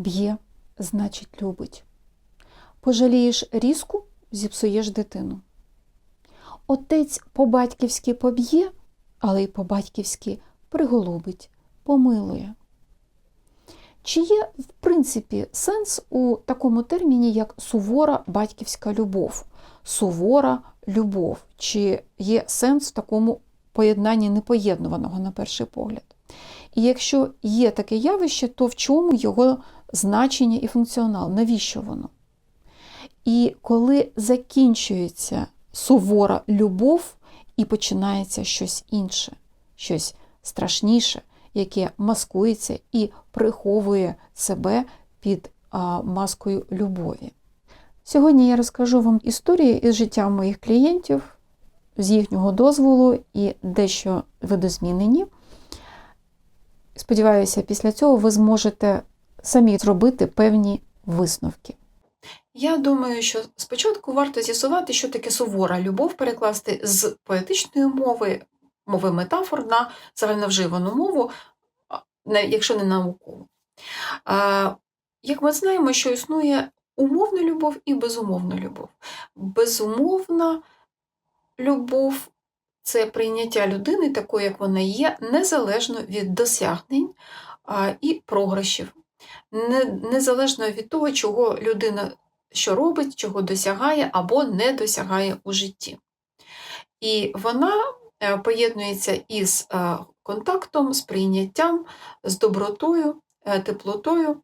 Б'є, значить, любить. Пожалієш різку, зіпсуєш дитину. Отець по-батьківськи поб'є, але й по-батьківськи приголубить, помилує. Чи є, в принципі, сенс у такому терміні, як сувора батьківська любов? Сувора любов? Чи є сенс в такому поєднанні непоєднуваного на перший погляд? І якщо є таке явище, то в чому його значення і функціонал? Навіщо воно? І коли закінчується сувора любов і починається щось інше, щось страшніше, яке маскується і приховує себе під маскою любові. Сьогодні я розкажу вам історії із життя моїх клієнтів, з їхнього дозволу і дещо видозмінені. Сподіваюся, після цього ви зможете самі зробити певні висновки. Я думаю, що спочатку варто з'ясувати, що таке сувора любов, перекласти з поетичної мови, мови метафор на загальновживану мову, якщо не наукову. Як ми знаємо, що існує умовна любов і безумовна любов. Безумовна любов це прийняття людини такою, як вона є, незалежно від досягнень і програшів, незалежно від того, чого людина що робить, чого досягає або не досягає у житті. І вона е, поєднується із е, контактом, з прийняттям, з добротою, е, теплотою.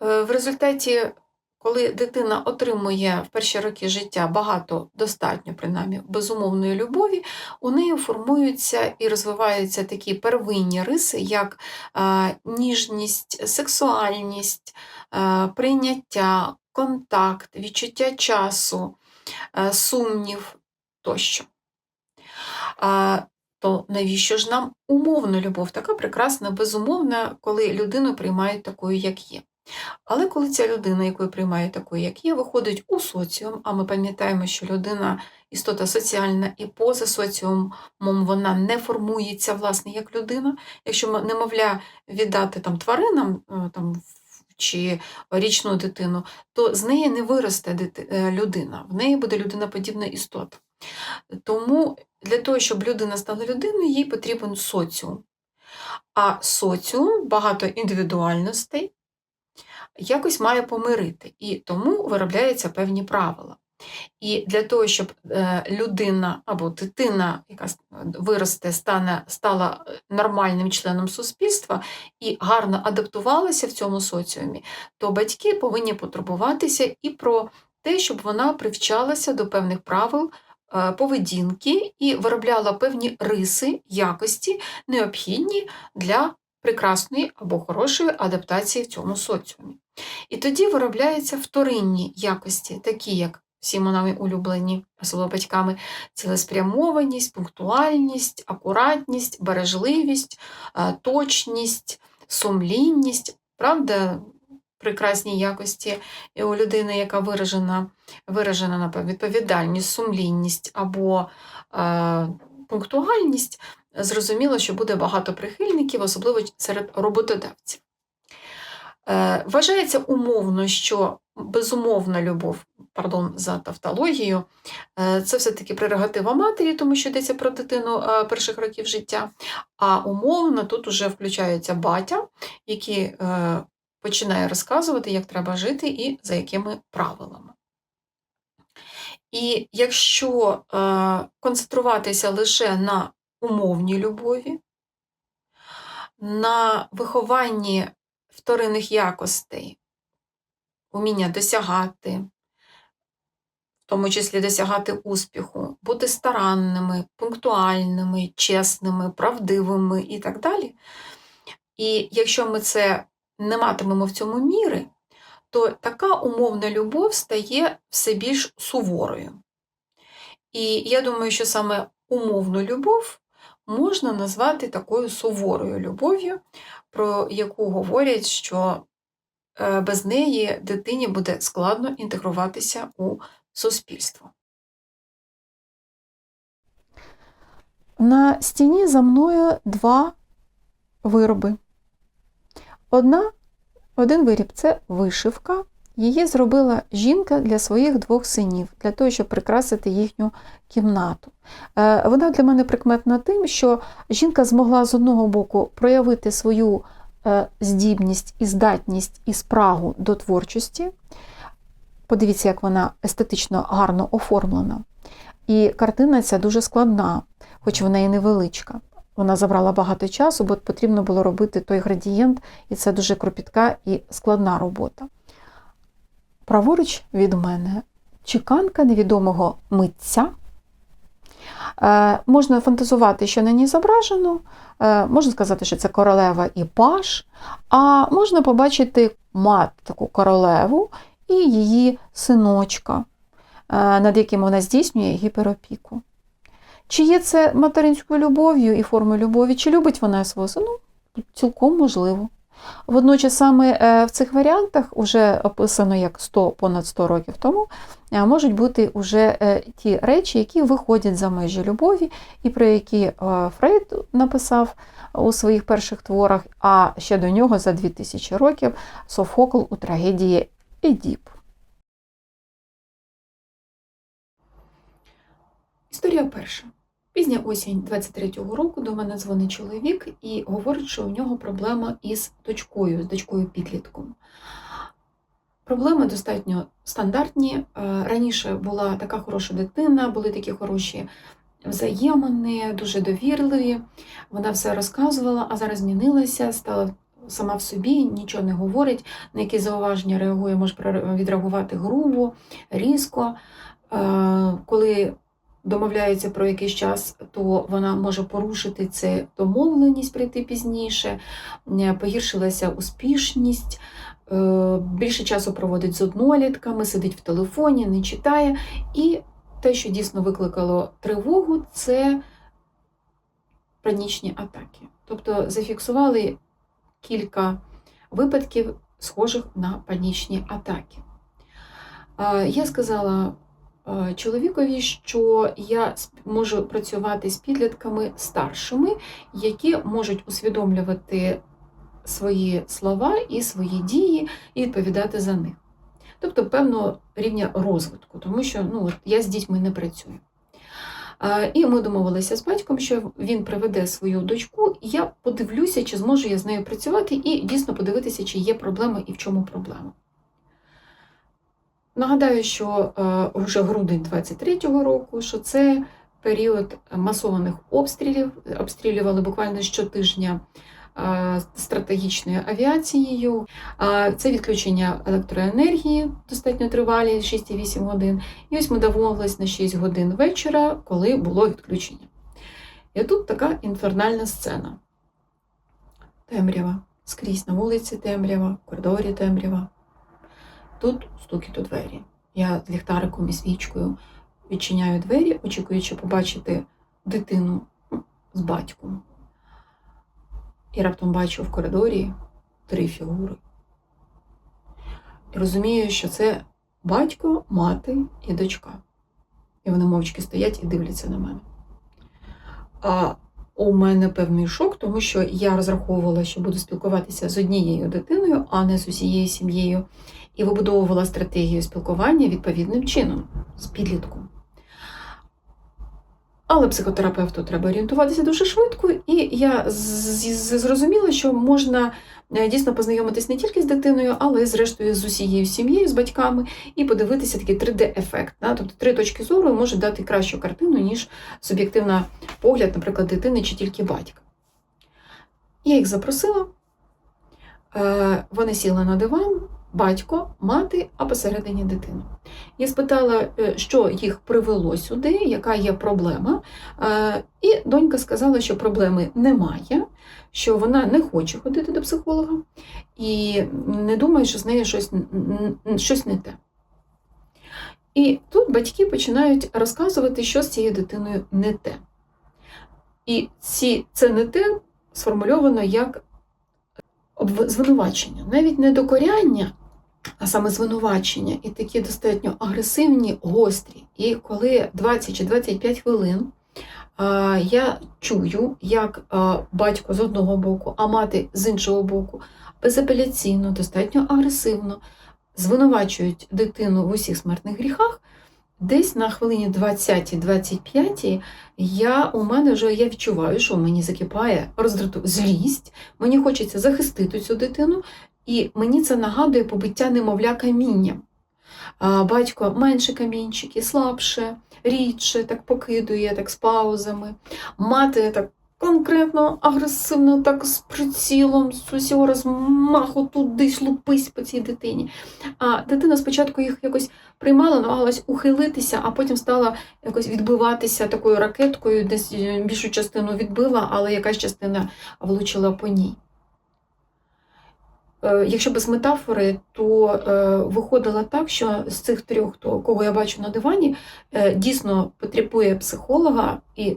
В результаті, коли дитина отримує в перші роки життя багато, достатньо, принаймні, безумовної любові, у неї формуються і розвиваються такі первинні риси, як ніжність, сексуальність, прийняття, контакт, відчуття часу, е, сумнів тощо. То навіщо ж нам умовна любов? Така прекрасна, безумовна, коли людину приймають такою, як є. Але коли ця людина, яку приймають такою, як є, виходить у соціум, а ми пам'ятаємо, що людина істота соціальна і поза соціумом вона не формується, власне, як людина. Якщо немовля віддати там, тваринам е, там, чи річну дитину, то з неї не виросте е, людина, в неї буде людиноподібна істота. Тому для того, щоб людина стала людиною, їй потрібен соціум. А соціум, багато індивідуальностей, якось має помирити. І тому виробляються певні правила. І для того, щоб е, людина або дитина, яка виросте, стане, стала е, нормальним членом суспільства і гарно адаптувалася в цьому соціумі, то батьки повинні потурбуватися і про те, щоб вона привчалася до певних правил е, поведінки і виробляла певні риси, якості, необхідні для прекрасної або хорошої адаптації в цьому соціумі. І тоді виробляються вторинні якості, такі як всі нами улюблені, особливо батьками, цілеспрямованість, пунктуальність, акуратність, бережливість, е, точність, сумлінність. Правда, прекрасні якості і у людини, яка виражена, виражена напевно, відповідальність, сумлінність або е, пунктуальність, зрозуміло, що буде багато прихильників, особливо серед роботодавців. Е, Вважається умовно, що безумовна любов, пардон за тавтологію, е, це все-таки прерогатива матері, тому що йдеться про дитину е, перших років життя. А умовно тут уже включається батя, який починає розказувати, як треба жити і за якими правилами. І якщо концентруватися лише на умовній любові, на вихованні вторинних якостей, уміння досягати, в тому числі досягати успіху, бути старанними, пунктуальними, чесними, правдивими і так далі. І якщо ми це не матимемо в цьому міри, то така умовна любов стає все більш суворою. І я думаю, що саме умовну любов можна назвати такою суворою любов'ю, про яку говорять, що е, без неї дитині буде складно інтегруватися у суспільство. На стіні за мною два вироби. Одна Один виріб це вишивка. Її зробила жінка для своїх двох синів, для того, щоб прикрасити їхню кімнату. Е, Вона для мене прикметна тим, що жінка змогла з одного боку проявити свою е, здібність і здатність і спрагу до творчості. Подивіться, як вона естетично гарно оформлена. І картина ця дуже складна, хоч вона і невеличка. Вона забрала багато часу, бо потрібно було робити той градієнт, і це дуже кропітка і складна робота. Праворуч від мене чеканка невідомого митця. Е, можна фантазувати, що на ній зображено, е, можна сказати, що це королева і паш, а можна побачити мат таку королеву і її синочка, е, над яким вона здійснює гіперопіку. Чи є це материнською любов'ю і формою любові, чи любить вона свого сина? Ну, цілком можливо. Водночас саме е, в цих варіантах, уже описано як 100, понад 100 років тому, е, можуть бути уже е, ті речі, які виходять за межі любові, і про які Фрейд написав у своїх перших творах, а ще до нього за 2000 років Софокл у трагедії Едіп. Історія перша. Пізня осінь 23-го року до мене дзвонить чоловік і говорить, що у нього проблема із дочкою, з дочкою підлітком. Проблеми достатньо стандартні. Е, Раніше була така хороша дитина, були такі хороші взаємини, дуже довірливі. Вона все розказувала, а зараз змінилася, стала сама в собі, нічого не говорить, на які зауваження реагує, може відреагувати грубо, різко. Е, Коли домовляється про якийсь час, то вона може порушити це домовленість, прийти пізніше, погіршилася успішність, е, більше часу проводить з однолітками, сидить в телефоні, не читає. І те, що дійсно викликало тривогу, це панічні атаки. Тобто зафіксували кілька випадків, схожих на панічні атаки. Е, Я сказала чоловікові, що я можу працювати з підлітками старшими, які можуть усвідомлювати свої слова і свої дії і відповідати за них. Тобто певного рівня розвитку, тому що ну, от я з дітьми не працюю. Е, І ми домовилися з батьком, що він приведе свою дочку, і я подивлюся, чи зможу я з нею працювати, і дійсно подивитися, чи є проблема і в чому проблема. Нагадаю, що е, вже грудень 23-го року, що це період масованих обстрілів, обстрілювали буквально щотижня е, стратегічною авіацією. Це відключення електроенергії достатньо тривалі 6,8 годин. І ось ми домовились на 6 годин вечора, коли було відключення. І тут така інфернальна сцена. Темрява. Скрізь на вулиці темрява, в коридорі темрява. Тут стукіт у двері. Я з ліхтариком і свічкою відчиняю двері, очікуючи побачити дитину ну, з батьком. І раптом бачу в коридорі три фігури. І розумію, що це батько, мати і дочка. І вони мовчки стоять і дивляться на мене. А у мене певний шок, тому що я розраховувала, що буду спілкуватися з однією дитиною, а не з усією сім'єю, і вибудовувала стратегію спілкування відповідним чином з підлітком. Але психотерапевту треба орієнтуватися дуже швидко, і я зрозуміла, що можна е, дійсно познайомитись не тільки з дитиною, але й зрештою з усією сім'єю, з батьками, і подивитися такий 3D-ефект. Да? Тобто три точки зору можуть дати кращу картину, ніж суб'єктивна погляд, наприклад, дитини чи тільки батька. Я їх запросила, е, вони сіли на диван, батько, мати, а посередині дитина. Я спитала, е, що їх привело сюди, яка є проблема. Е, І донька сказала, що проблеми немає, що вона не хоче ходити до психолога і не думає, що з нею щось, щось не те. І тут батьки починають розказувати, що з цією дитиною не те. І ці, це не те сформульовано як звинувачення, навіть не докоряння, а саме звинувачення, і такі достатньо агресивні, гострі. І коли 20 чи 25 хвилин я чую, як батько з одного боку, а мати з іншого боку безапеляційно, достатньо агресивно звинувачують дитину в усіх смертних гріхах, десь на хвилині 20-25 я у мене вже я відчуваю, що мені закипає роздрату злість, мені хочеться захистити цю дитину, і мені це нагадує побиття немовля камінням. Батько менше камінчики, слабше, рідше, так покидує, так з паузами. Мати так конкретно, агресивно, так з прицілом, з усього розмаху туди лупись по цій дитині. А дитина спочатку їх якось приймала, намагалась ухилитися, а потім стала якось відбиватися такою ракеткою, десь більшу частину відбила, але якась частина влучила по ній. Е, Якщо без метафори, то е, виходило так, що з цих трьох, кого я бачу на дивані, е, дійсно потребує психолога і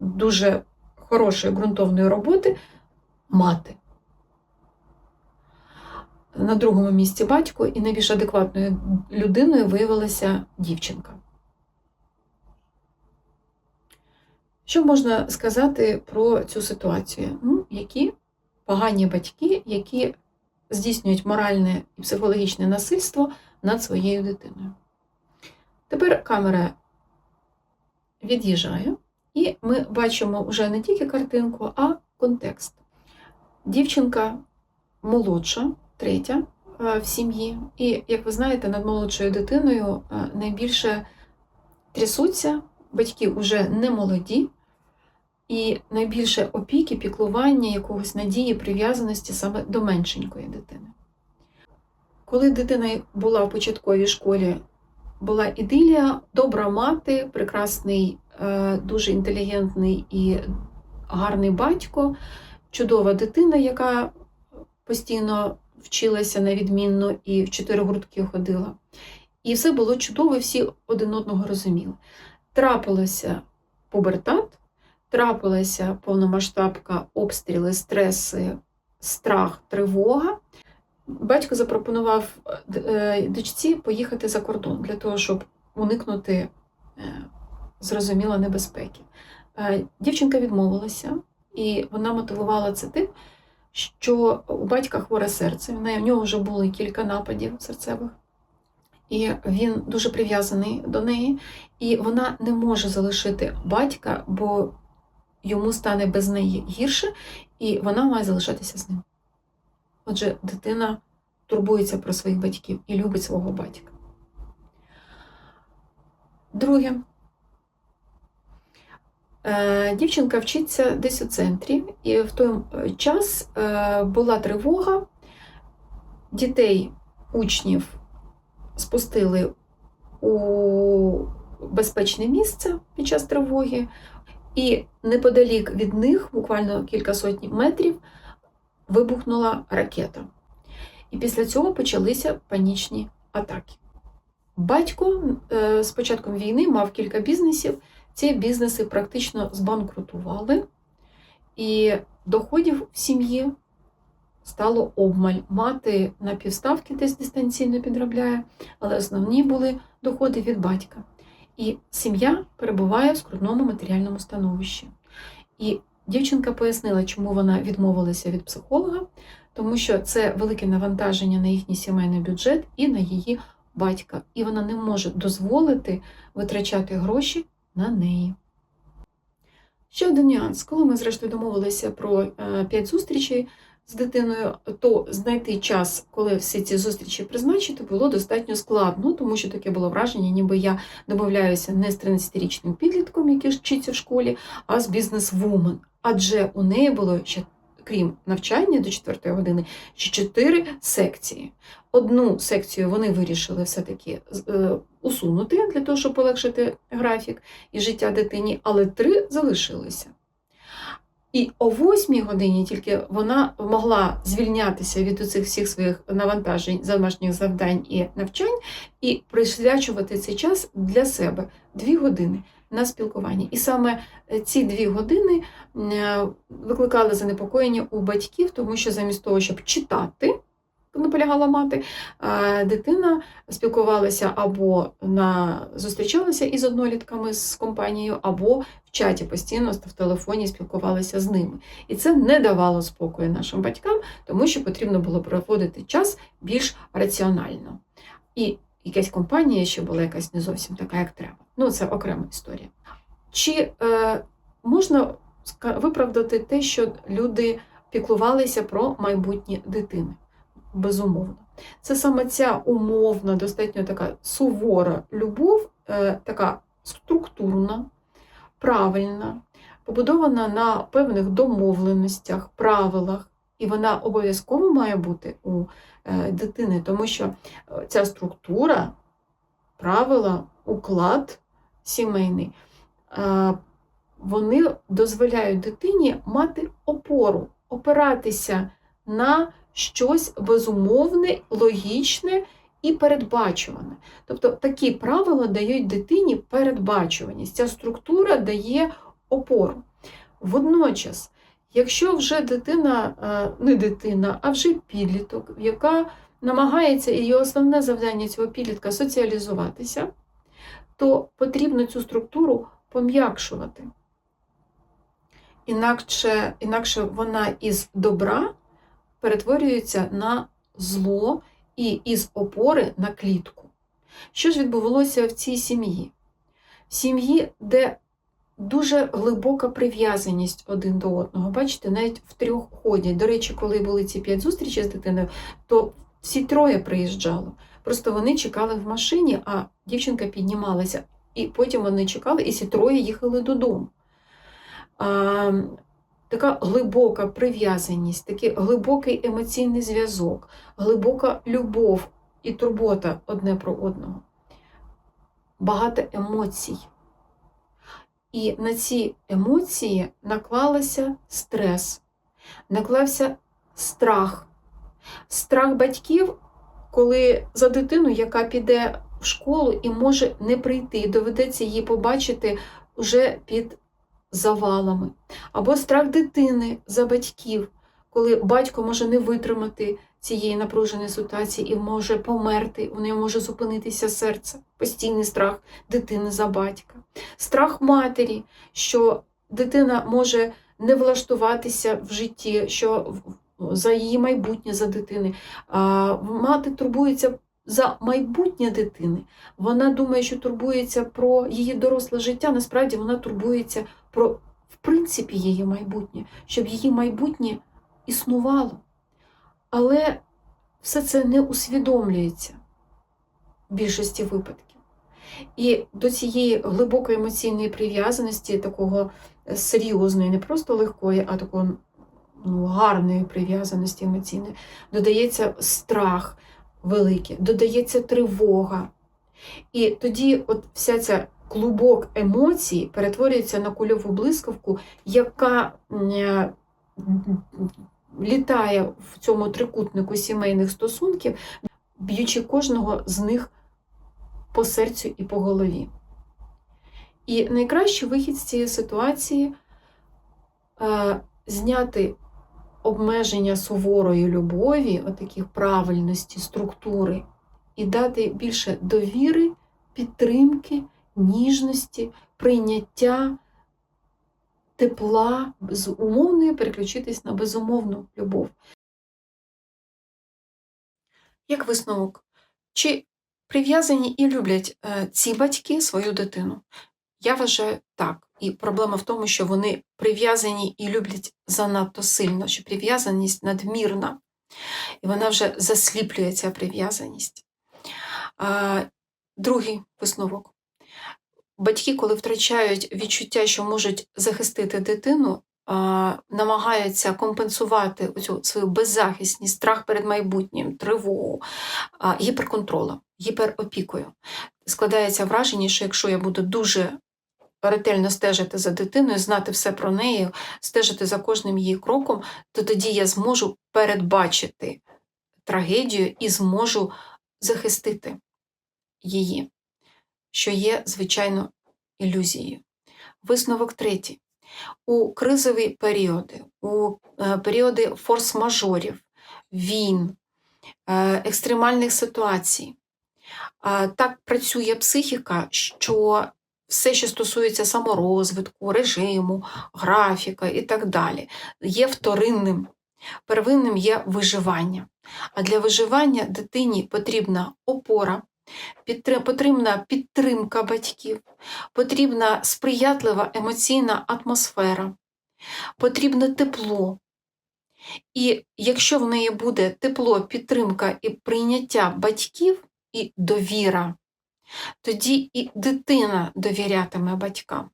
дуже хорошої ґрунтовної роботи мати. На другому місці батько і найбільш адекватною людиною виявилася дівчинка. Що можна сказати про цю ситуацію? Ну, які погані батьки, які здійснюють моральне і психологічне насильство над своєю дитиною. Тепер камера від'їжджає, і ми бачимо вже не тільки картинку, а контекст. Дівчинка молодша, третя е, в сім'ї, і, як ви знаєте, над молодшою дитиною е, найбільше трясуться, батьки вже не молоді, і найбільше опіки, піклування, якогось надії, прив'язаності саме до меншенької дитини. Коли дитина була в початковій школі, була ідилія, добра мати, прекрасний, е, дуже інтелігентний і гарний батько, чудова дитина, яка постійно вчилася на відмінно і в чотири гуртки ходила. І все було чудово, всі один одного розуміли. Трапилося пубертат, трапилася повномасштабка, обстріли, стреси, страх, тривога. Батько запропонував е, дочці поїхати за кордон для того, щоб уникнути е, зрозуміло небезпеки. Е, Дівчинка відмовилася, і вона мотивувала це тим, що у батька хворе серце. В нього вже було кілька нападів серцевих, і він дуже прив'язаний до неї, і вона не може залишити батька, бо йому стане без неї гірше, і вона має залишатися з ним. Отже, дитина турбується про своїх батьків і любить свого батька. Друге. Е, Дівчинка вчиться десь у центрі, і в той час е, була тривога. Дітей, учнів спустили у безпечне місце під час тривоги, і неподалік від них, буквально кілька сотні метрів, вибухнула ракета. І після цього почалися панічні атаки. Батько е, з початком війни мав кілька бізнесів. Ці бізнеси практично збанкрутували, і доходів в сім'ї стало обмаль. Мати на півставки десь дистанційно підробляє, але основні були доходи від батька. І сім'я перебуває в скрутному матеріальному становищі. І дівчинка пояснила, чому вона відмовилася від психолога, тому що це велике навантаження на їхній сімейний бюджет і на її батька. І вона не може дозволити витрачати гроші на неї. Ще один нюанс. Коли ми, зрештою, домовилися про 5 зустрічей з дитиною, то знайти час, коли всі ці зустрічі призначити, було достатньо складно, тому що таке було враження, ніби я домовляюся не з 13-річним підлітком, який вчиться в школі, а з бізнес-вумен. Адже у неї було ще, крім навчання до 4 години, ще 4 секції. Одну секцію вони вирішили все-таки е, усунути для того, щоб полегшити графік і життя дитині, але три залишилися. І о 8 годині тільки вона могла звільнятися від цих всіх своїх навантажень, домашніх завдань і навчань, і присвячувати цей час для себе дві години на спілкування. І саме е, ці дві години е, викликали занепокоєння у батьків, тому що замість того, щоб читати, наполягала мати, дитина спілкувалася або на зустрічалася із однолітками з компанією, або в чаті постійно в телефоні спілкувалася з ними. І це не давало спокою нашим батькам, тому що потрібно було проводити час більш раціонально. І якась компанія ще була якась не зовсім така, як треба. Ну, це окрема історія. Чи е, можна виправдати те, що люди піклувалися про майбутнє дитини? Безумовно. Це саме ця умовна, достатньо така сувора любов, е, така структурна, правильна, побудована на певних домовленостях, правилах, і вона обов'язково має бути у е, дитини, тому що е, ця структура, правила, уклад сімейний, вони дозволяють дитині мати опору, опиратися на щось безумовне, логічне і передбачуване. Тобто такі правила дають дитині передбачуваність. Ця структура дає опору. Водночас, якщо вже дитина, е, не дитина, а вже підліток, яка намагається, і її основне завдання цього підлітка соціалізуватися, то потрібно цю структуру пом'якшувати. Інакше, інакше вона із добра перетворюється на зло і із опори на клітку. Що ж відбувалося в цій сім'ї? В сім'ї, де дуже глибока прив'язаність один до одного. Бачите, навіть в трьох ходять. До речі, коли були ці п'ять зустрічей з дитиною, то всі троє приїжджали. Просто вони чекали в машині, а дівчинка піднімалася. І потім вони чекали, і всі троє їхали додому. Така глибока прив'язаність, такий глибокий емоційний зв'язок, глибока любов і турбота одне про одного. Багато емоцій. І на ці емоції наклалася стрес, наклався страх. Страх батьків, коли за дитину, яка піде в школу і може не прийти, доведеться її побачити вже під завалами. Або страх дитини за батьків, коли батько може не витримати цієї напруженої ситуації і може померти, у неї може зупинитися серце, постійний страх дитини за батька, страх матері, що дитина може не влаштуватися в житті, що за її майбутнє за дитини. А мати турбується за майбутнє дитини. Вона думає, що турбується про її доросле життя. Насправді вона турбується про в принципі її майбутнє, щоб її майбутнє існувало. Але все це не усвідомлюється в більшості випадків. І до цієї глибокої емоційної прив'язаності, такого е, серйозної, не просто легкої, а такої ну, гарної прив'язаності емоційної, додається страх великий, додається тривога. І тоді от вся ця клубок емоцій перетворюється на кульову блискавку, яка е, літає в цьому трикутнику сімейних стосунків, б'ючи кожного з них по серцю і по голові. І найкращий вихід з цієї ситуації е, зняти обмеження суворої любові, отаких правильності, структури, і дати більше довіри, підтримки, ніжності, прийняття, тепла, з умовної переключитись на безумовну любов. Як висновок, чи прив'язані і люблять е, ці батьки свою дитину? Я вважаю так. І проблема в тому, що вони прив'язані і люблять занадто сильно, що прив'язаність надмірна, і вона вже засліплює ця прив'язаність. Другий висновок. Батьки, коли втрачають відчуття, що можуть захистити дитину, намагаються компенсувати цю свою беззахисність, страх перед майбутнім, тривогу, гіперконтролем, гіперопікою. Складається враження, що якщо я буду дуже ретельно стежити за дитиною, знати все про неї, стежити за кожним її кроком, то тоді я зможу передбачити трагедію і зможу захистити її, що є, звичайно, ілюзією. Висновок третій. У кризові періоди, у е, періоди форс-мажорів, війн, е, екстремальних ситуацій. Так працює психіка, що все, що стосується саморозвитку, режиму, графіка і так далі, є вторинним. Первинним є виживання. А для виживання дитині потрібна опора, потрібна підтримка батьків, потрібна сприятлива емоційна атмосфера, потрібне тепло. І якщо в неї буде тепло, підтримка і прийняття батьків і довіра, тоді і дитина довірятиме батькам.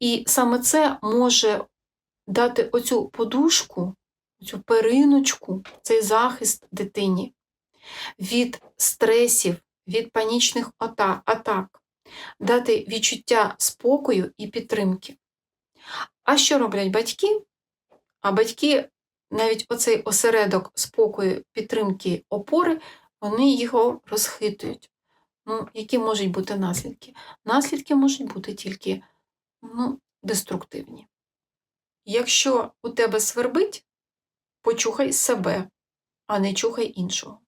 І саме це може дати оцю подушку, цю периночку, цей захист дитині від стресів, від панічних атак, дати відчуття спокою і підтримки. А що роблять батьки? А батьки, навіть оцей осередок спокою, підтримки, опори, вони його розхитують. Ну, які можуть бути наслідки? Наслідки можуть бути тільки ну, деструктивні. Якщо у тебе свербить, почухай себе, а не чухай іншого.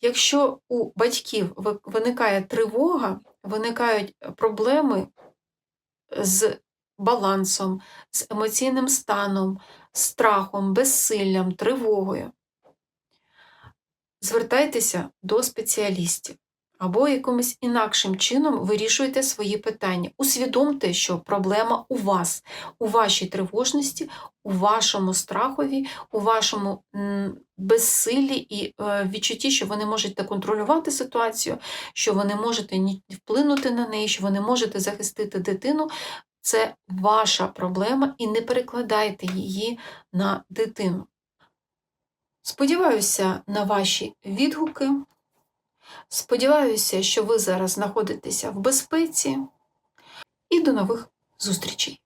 Якщо у батьків виникає тривога, виникають проблеми з балансом, з емоційним станом, страхом, безсиллям, тривогою, звертайтеся до спеціалістів або якимось інакшим чином вирішуйте свої питання. Усвідомте, що проблема у вас, у вашій тривожності, у вашому страхові, у вашому м, безсиллі і е, відчутті, що ви не можете контролювати ситуацію, що ви не можете вплинути на неї, що ви не можете захистити дитину. Це ваша проблема, і не перекладайте її на дитину. Сподіваюся на ваші відгуки. Сподіваюся, що ви зараз знаходитеся в безпеці. І до нових зустрічей!